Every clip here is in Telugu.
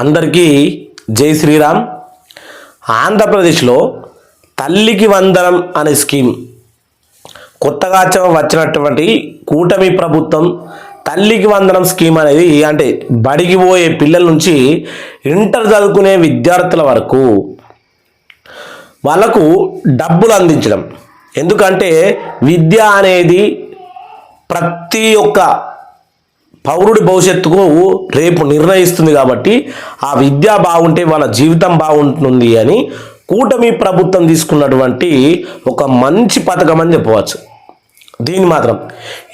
అందరికీ జై శ్రీరామ్. ఆంధ్రప్రదేశ్లో తల్లికి వందనం అనే స్కీమ్. కొత్తగా వచ్చినటువంటి కూటమి ప్రభుత్వం తల్లికి వందనం స్కీమ్ అనేది అంటే బడికి పోయే పిల్లల నుంచి ఇంటర్ చదువుకునే విద్యార్థుల వరకు వాళ్ళకు డబ్బులు అందించడం. ఎందుకంటే విద్య అనేది ప్రతి ఒక్క పౌరుడి భవిష్యత్తుకు రేపు నిర్ణయిస్తుంది కాబట్టి ఆ విద్య బాగుంటే వాళ్ళ జీవితం బాగుంటుంది అని కూటమి ప్రభుత్వం తీసుకున్నటువంటి ఒక మంచి పథకం అని చెప్పవచ్చు. దీన్ని మాత్రం.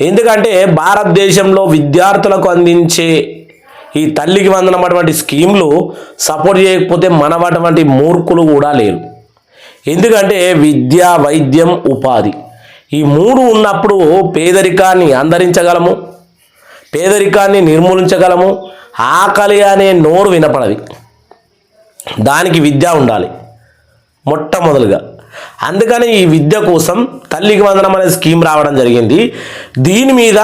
ఎందుకంటే భారతదేశంలో విద్యార్థులకు అందించే ఈ తల్లికి వందనం అటువంటి స్కీమ్లు సపోర్ట్ చేయకపోతే మనవటువంటి మూర్ఖులు కూడా లేరు. ఎందుకంటే విద్య వైద్యం ఉపాధి ఈ మూడు ఉన్నప్పుడు పేదరికాన్ని అంతరించగలము. పేదరికాన్ని నిర్మూలించగలము. ఆకలి అనే నోరు వినపడది దానికి విద్య ఉండాలి. మొట్టమొదలుగా. అందుకని ఈ విద్య కోసం తల్లికి వందనం అనే స్కీమ్ రావడం జరిగింది. దీని మీద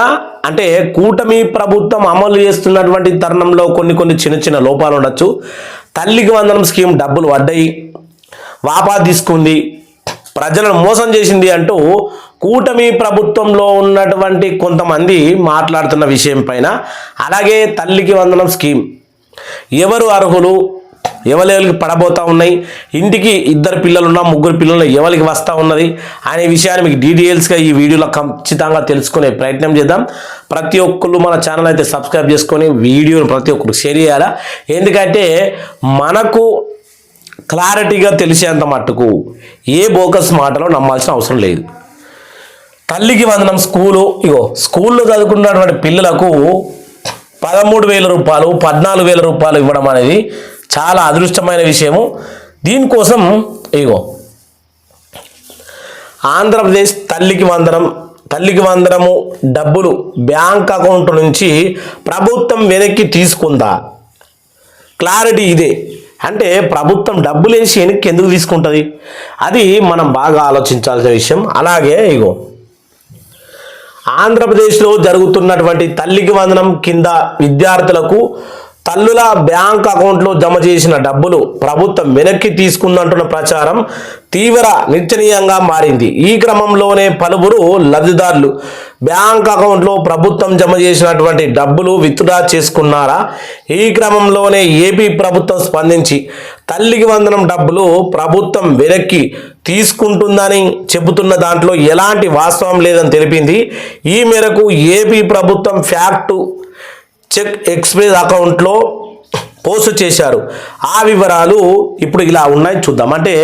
అంటే కూటమి ప్రభుత్వం అమలు చేస్తున్నటువంటి తరుణంలో కొన్ని కొన్ని చిన్న చిన్న లోపాలు ఉండొచ్చు. తల్లికి వందనం స్కీమ్ డబ్బులు పడ్డాయి. వాపా తీసుకుంది. ప్రజలను మోసం చేసింది అంటూ కూటమి ప్రభుత్వంలో ఉన్నటువంటి కొంతమంది మాట్లాడుతున్న విషయం పైన అలాగే తల్లికి వందనం స్కీమ్. ఎవరు అర్హులు? ఎవరికి పడబోతూ ఉన్నాయి? ఇంటికి ఇద్దరు పిల్లలున్నా ముగ్గురు పిల్లలు ఎవరికి వస్తూ ఉన్నది? అనే విషయాన్ని మీకు డీటెయిల్స్గా ఈ వీడియోలో ఖచ్చితంగా తెలుసుకునే ప్రయత్నం చేద్దాం. ప్రతి ఒక్కరు మన ఛానల్ అయితే సబ్స్క్రైబ్ చేసుకొని వీడియోని ప్రతి ఒక్కరు షేర్ చేయాలా? ఎందుకంటే మనకు క్లారిటీగా తెలిసేంత మట్టుకు ఏ బోకస్ మాటలో నమ్మాల్సిన అవసరం లేదు. తల్లికి వందనం స్కూలు ఇగో స్కూల్లో చదువుకున్నటువంటి పిల్లలకు పదమూడు వేల రూపాయలు పద్నాలుగు వేల రూపాయలు ఇవ్వడం అనేది చాలా అదృష్టమైన విషయము. దీనికోసం ఇగో ఆంధ్రప్రదేశ్ తల్లికి వందనం తల్లికి వందనము డబ్బులు బ్యాంక్ అకౌంట్ నుంచి ప్రభుత్వం వెనక్కి తీసుకుందా? క్లారిటీ ఇదే. అంటే ప్రభుత్వం డబ్బులు వేసి వెనక్కి ఎందుకు తీసుకుంటుంది? అది మనం బాగా ఆలోచించాల్సిన విషయం. అలాగే ఇగో ఆంధ్రప్రదేశ్లో జరుగుతున్నటువంటి తల్లికి వందనం కింద విద్యార్థులకు తల్లుల బ్యాంక్ అకౌంట్లో జమ చేసిన డబ్బులు ప్రభుత్వం వెనక్కి తీసుకుందంటున్న ప్రచారం తీవ్ర నిర్చనీయంగా మారింది. ఈ క్రమంలోనే పలువురు లబ్ధిదారులు బ్యాంక్ అకౌంట్లో ప్రభుత్వం జమ చేసినటువంటి డబ్బులు విత్డ్రా చేసుకున్నారా? ఈ క్రమంలోనే ఏపీ ప్రభుత్వం స్పందించి తల్లికి వందనం డబ్బులు ప్రభుత్వం వెనక్కి తీసుకుంటుందని చెబుతున్న దాంట్లో ఎలాంటి వాస్తవం లేదని తెలిపింది. ఈ మేరకు ఏపీ ప్రభుత్వం ఫ్యాక్టు చెక్ ఎక్స్ప్రెస్ అకౌంట్లో పోస్ట్ చేశారు. ఆ వివరాలు ఇప్పుడు ఇలా ఉన్నాయి చూద్దాం. అంటే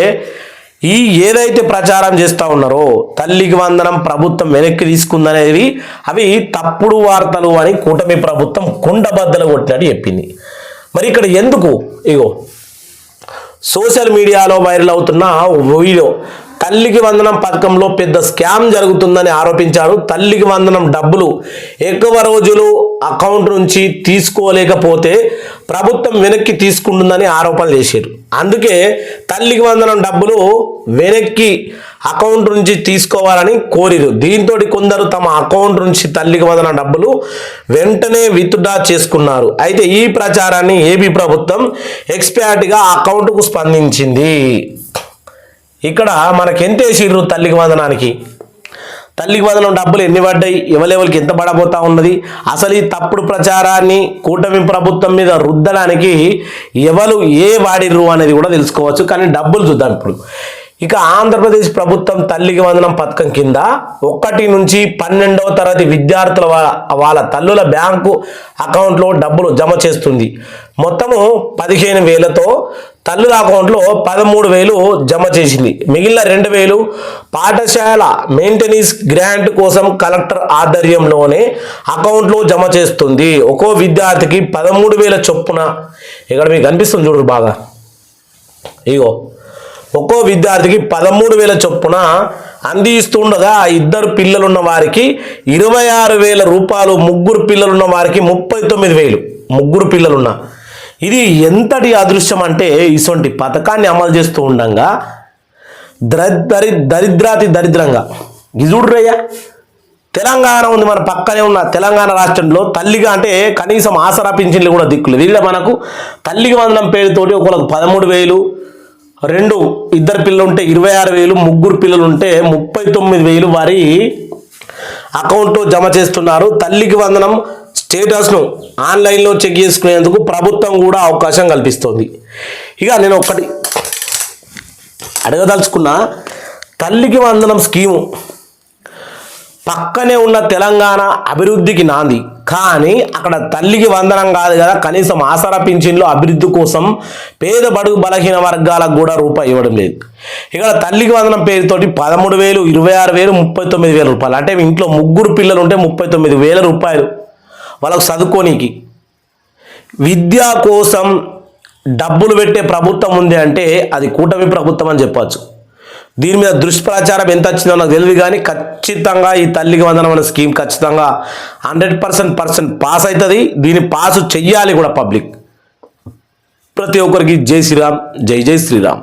ఈ ఏదైతే ప్రచారం చేస్తూ ఉన్నారో తల్లికి వందనం ప్రభుత్వం వెనక్కి తీసుకుందనేవి అవి తప్పుడు వార్తలు అని కూటమి ప్రభుత్వం కుండబద్దలు కొట్టినట్టు చెప్పింది. మరి ఇక్కడ ఎందుకు? ఇగో సోషల్ మీడియాలో వైరల్ అవుతున్న వీడియో. తల్లికి వందనం పథకంలో పెద్ద స్కామ్ జరుగుతుందని ఆరోపించారు. తల్లికి వందనం డబ్బులు ఎక్కువ రోజులు అకౌంట్ నుంచి తీసుకోలేకపోతే ప్రభుత్వం వెనక్కి తీసుకుంటుందని ఆరోపణలు చేశారు. అందుకే తల్లికి వందనం డబ్బులు వెనక్కి అకౌంట్ నుంచి తీసుకోవాలని కోరిరు. దీంతో కొందరు తమ అకౌంట్ నుంచి తల్లికి వందనం డబ్బులు వెంటనే విత్డ్రా చేసుకున్నారు. అయితే ఈ ప్రచారాన్ని ఏపీ ప్రభుత్వం ఎక్స్పర్ట్గా అకౌంట్కు స్పందించింది. ఇక్కడ మనకి ఎంత వేసిర్రు తల్లికి వందనానికి? తల్లికి వందనం డబ్బులు ఎన్ని పడ్డాయి? ఎవరెవరికి ఎంత పడబోతా ఉన్నది? అసలు ఈ తప్పుడు ప్రచారాన్ని కూటమి ప్రభుత్వం మీద రుద్దడానికి ఎవరు ఏ వాడిర్రు అనేది కూడా తెలుసుకోవచ్చు కానీ డబ్బులు చూద్దాం ఇప్పుడు. ఇక ఆంధ్రప్రదేశ్ ప్రభుత్వం తల్లికి వందనం పథకం కింద ఒకటి నుంచి పన్నెండవ తరగతి విద్యార్థుల వాళ్ళ తల్లుల బ్యాంకు అకౌంట్లో డబ్బులు జమ చేస్తుంది. మొత్తము పదిహేను వేలతో తల్లుల అకౌంట్లో పదమూడు వేలు జమ చేసింది. మిగిలిన రెండు వేలు పాఠశాల మెయింటెనెన్స్ గ్రాంట్ కోసం కలెక్టర్ ఆధ్వర్యంలోనే అకౌంట్లో జమ చేస్తుంది. ఒక్కో విద్యార్థికి పదమూడు వేల చొప్పున. ఇక్కడ మీకు కనిపిస్తుంది చూడరు బాగా. ఇగో ఒక్కో విద్యార్థికి పదమూడు వేల చొప్పున అందిస్తుండగా ఇద్దరు పిల్లలున్న వారికి ఇరవై ఆరు వేల రూపాయలు ముగ్గురు పిల్లలున్న వారికి ముప్పై తొమ్మిది వేలు. ముగ్గురు పిల్లలున్న. ఇది ఎంతటి అదృశ్యం అంటే ఇటువంటి పథకాన్ని అమలు చేస్తూ ఉండగా దరి దరిద్రాతి దరిద్రంగా. ఇది తెలంగాణ ఉంది మన పక్కనే ఉన్న తెలంగాణ రాష్ట్రంలో తల్లిగా అంటే కనీసం ఆసరా పింఛన్లు కూడా దిక్కులు వీళ్ళ మనకు తల్లికి వందనం పేరుతోటి ఒకళ్ళకు పదమూడు వేలు రెండు ఇద్దరు పిల్లలు ఉంటే ఇరవై ఆరు వేలు ముగ్గురు పిల్లలు ఉంటే ముప్పై తొమ్మిది వేలు వారి అకౌంట్లో జమ చేస్తున్నారు. తల్లికి వందనం స్టేటస్ను ఆన్లైన్లో చెక్ చేసుకునేందుకు ప్రభుత్వం కూడా అవకాశం కల్పిస్తోంది. ఇక నేను ఒక్కటి అడగదలుచుకున్న తల్లికి వందనం స్కీము పక్కనే ఉన్న తెలంగాణ అభివృద్ధికి నాంది. కానీ అక్కడ తల్లికి వందనం కాదు కదా కనీసం ఆసరా పింఛన్లు అభివృద్ధి కోసం పేద బడుగు బలహీన వర్గాలకు కూడా రూపాయి ఇవ్వడం లేదు. ఇక్కడ తల్లికి వందనం పేరుతోటి పదమూడు వేలు ఇరవై ఆరు వేలు ముప్పై తొమ్మిది వేల రూపాయలు. అంటే ఇంట్లో ముగ్గురు పిల్లలు ఉంటే ముప్పై తొమ్మిది వేల రూపాయలు. వాళ్ళకు చదువుకోనికి విద్య కోసం డబ్బులు పెట్టే ప్రభుత్వం ఉంది అంటే అది కూటమి ప్రభుత్వం అని చెప్పచ్చు. దీని మీద దుష్ప్రచారం ఎంత వచ్చిందో నాకు తెలియదు కానీ ఖచ్చితంగా ఈ తల్లికి వందనం అనే స్కీమ్ ఖచ్చితంగా హండ్రెడ్ పర్సెంట్ పర్సెంట్ పాస్ అవుతుంది. దీన్ని పాస్ చెయ్యాలి కూడా పబ్లిక్. ప్రతి ఒక్కరికి జై శ్రీరామ్ జై జై శ్రీరామ్.